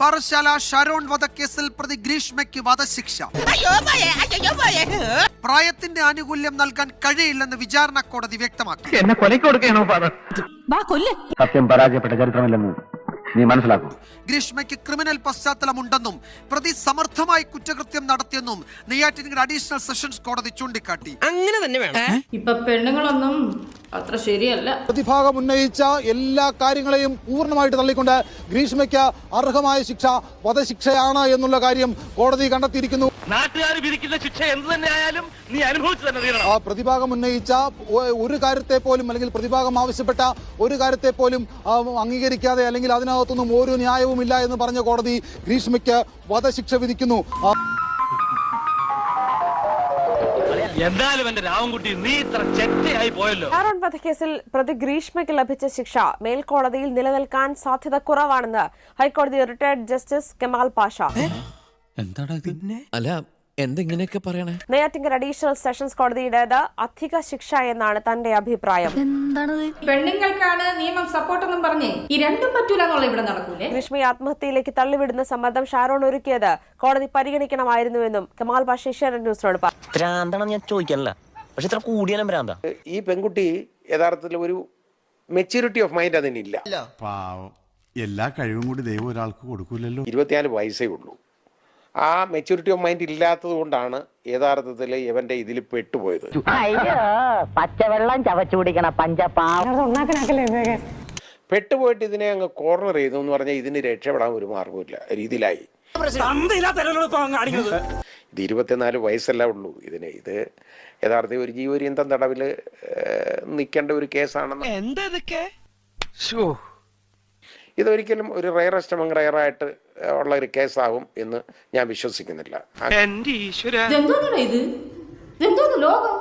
പാറശാല ഷരോൺ വധക്കേസിൽ പ്രതി ഗ്രീഷ്മയ്ക്ക് വധശിക്ഷ. പ്രായത്തിന്റെ ആനുകൂല്യം നൽകാൻ കഴിയില്ലെന്ന് വിചാരണ കോടതി വ്യക്തമാക്കി. എന്നെ കൊലയ്ക്ക് കൊടുക്കുകയാണോ ഫാദർ വാ കൊല്ല്. സത്യം പരാജയപ്പെട്ട ചരിത്രമില്ലെന്ന് നീ മനസ്സിലാക്കൂ. ഗ്രീഷ്മയ്ക്ക് ക്രിമിനൽ പശ്ചാത്തലമുണ്ടെന്നും പ്രതി സമർത്ഥമായി കുറ്റകൃത്യം നടത്തിയെന്നും നെയ്യാറ്റിൻകര അഡീഷണൽ സെഷൻസ് കോടതി ചൂണ്ടിക്കാട്ടി. അങ്ങനെ തന്നെ വേണം. ഇപ്പൊ പെണ്ണുങ്ങളൊന്നും അത്ര ശരിയല്ല. പ്രതിഭാഗം ഉന്നയിച്ച എല്ലാ കാര്യങ്ങളെയും പൂർണമായിട്ട് തള്ളിക്കൊണ്ട് ഗ്രീഷ്മയ്ക്ക് അർഹമായ ശിക്ഷ വധശിക്ഷയാണ് എന്നുള്ള കാര്യം കോടതി കണ്ടെത്തിയിരിക്കുന്നു. നാട്ടുകാർ വിധിക്കുന്ന ശിക്ഷ എന്ത് തന്നെ ആയാലും നീ അനുഭവിച്ചു തന്നെ തീരണം. ആ പ്രതിഭാഗം ഉന്നയിച്ച ഒരു കാര്യത്തെ പോലും അല്ലെങ്കിൽ പ്രതിഭാഗം ആവശ്യപ്പെട്ട ഒരു കാര്യത്തെ പോലും അംഗീകരിക്കാതെ അല്ലെങ്കിൽ അതിനകത്തൊന്നും ഒരു ന്യായവുമില്ല എന്ന് പറഞ്ഞ കോടതി ഗ്രീഷ്മയ്ക്ക് വധശിക്ഷ വിധിക്കുന്നു. ആ, എന്തായാലും എന്റെ രാവൻകുട്ടി നീ ഇത്ര ചെറ്റയായി പോയല്ലോ. ഷാരോൺ വധക്കേസിൽ പ്രതി ഗ്രീഷ്മയ്ക്ക് ലഭിച്ച ശിക്ഷ മേൽക്കോടതിയിൽ നിലനിൽക്കാൻ സാധ്യത കുറവാണെന്ന് ഹൈക്കോടതി റിട്ടയർഡ് ജസ്റ്റിസ് കെമാൽ പാഷ. അല്ല എന്തെങ്ങനെയൊക്കെ പറയണേ? നെയ്യാറ്റിങ്കർ അഡീഷണൽ സെഷൻസ് കോടതിയുടേത് അധിക ശിക്ഷ എന്നാണ് തന്റെ അഭിപ്രായം. പെണ്ണുങ്ങൾക്കാണ് നിയമം സപ്പോർട്ടെന്നും പറഞ്ഞേ ഈ രണ്ടും പറ്റൂല എന്നുള്ള ഇവിടെ നടക്കൂലേ? രശ്മി ആത്മഹത്യയിലേക്ക് തള്ളിവിടുന്ന സമ്മർദ്ദം ഷാരോൺ ഒരുക്കിയത് കോടതി പരിഗണിക്കണമായിരുന്നുവെന്നും കമാൽ പാഷ ഏഷ്യാനെറ്റ് ന്യൂസിനോട് പറഞ്ഞു ഞാൻ ചോദിക്കാനല്ല. പക്ഷെ ഇത്ര കൂടിയാലും ഭ്രാന്ത. ഈ പെൺകുട്ടി യഥാർത്ഥത്തിൽ ഒരു മെച്യൂരിറ്റി ഓഫ് മൈൻഡ് അതിനില്ല. പാവം. എല്ലാ കഴിവും കൂടി ദൈവം ഒരാൾക്ക് കൊടുക്കൂലല്ലോ. ഇരുപത്തിനാല് വയസ്സേ ഉള്ളൂ. ആ മെച്യൂരിറ്റി ഓഫ് മൈൻഡ് ഇല്ലാത്തത് കൊണ്ടാണ് യഥാർത്ഥത്തിൽ ഇവന്റെ ഇതിൽ പെട്ടുപോയത്. അയ്യോ പച്ചവെള്ളം ചവച്ചു കുടിക്കണ പെട്ടുപോയിട്ട് ഇതിനെ അങ്ങ് കോർണർ ചെയ്തു എന്ന് പറഞ്ഞാൽ ഇതിന് രക്ഷപ്പെടാൻ ഒരു മാർഗമില്ല രീതിയിലായി. ഇത് ഇരുപത്തിനാല് വയസ്സല്ല ഉള്ളൂ ഇതിന്. ഇത് യഥാർത്ഥത്തിൽ ഒരു ജീവപര്യന്തം തടവിൽ നിൽക്കേണ്ട ഒരു കേസാണെന്ന്. എന്താ ഇതൊക്കെ? ഇതൊരിക്കലും ഒരു റയറസ്റ്റ് അമംഗ് റയറായിട്ട് ഉള്ള ഒരു കേസാകും എന്ന് ഞാൻ വിശ്വസിക്കുന്നില്ല. എന്റെ ഈശ്വര. ഇതെന്തോന്നാണ് ഇത്? ഇതെന്തോന്ന് ലോകം?